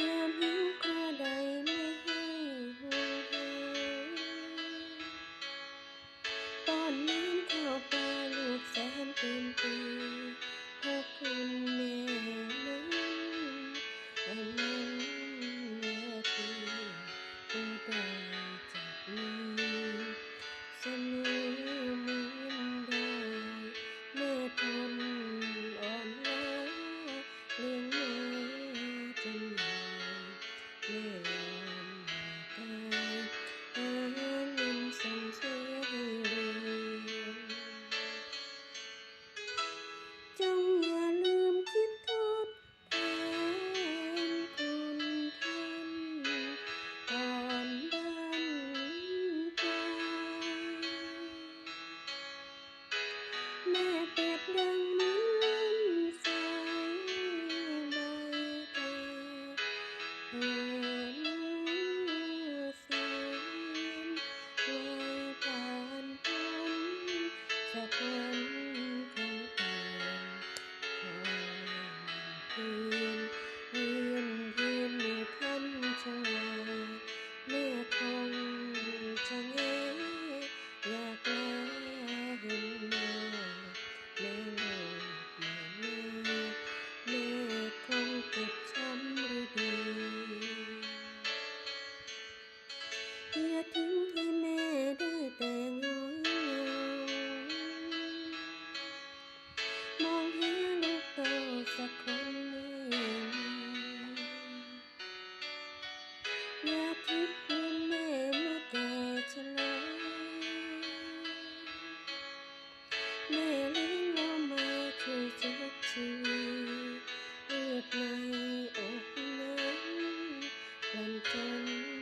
am here. happen. You.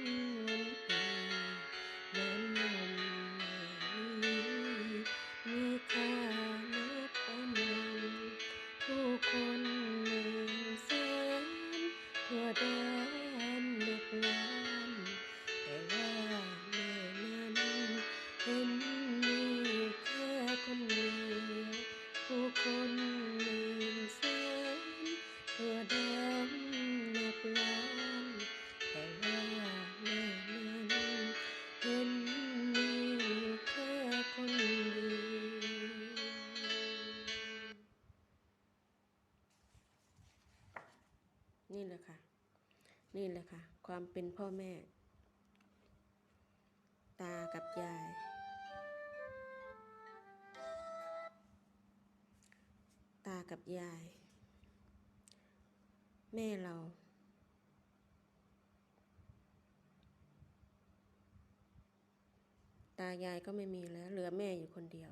ละค่ะ นี่แหละค่ะ ความเป็นพ่อแม่ ตากับยาย ตากับยาย แม่เราตายายก็ไม่มีแล้ว เหลือแม่อยู่คนเดียว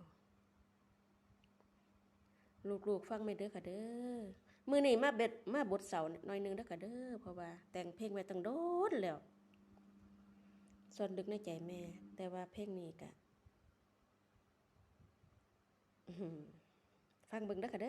ลูกๆ ฟังไม่เด้อค่ะเด้อ มือนี่มาเบ็ดมาบทเสาหน่อยหนึงแล้วก็เด้อเพราะว่า แต่งเพลงไว้ตั้งโดนแล้วส่วนดึกในใจแม่ แต่ว่าเพลงนี้กะฟังเบิ่งแล้วก็เด้อ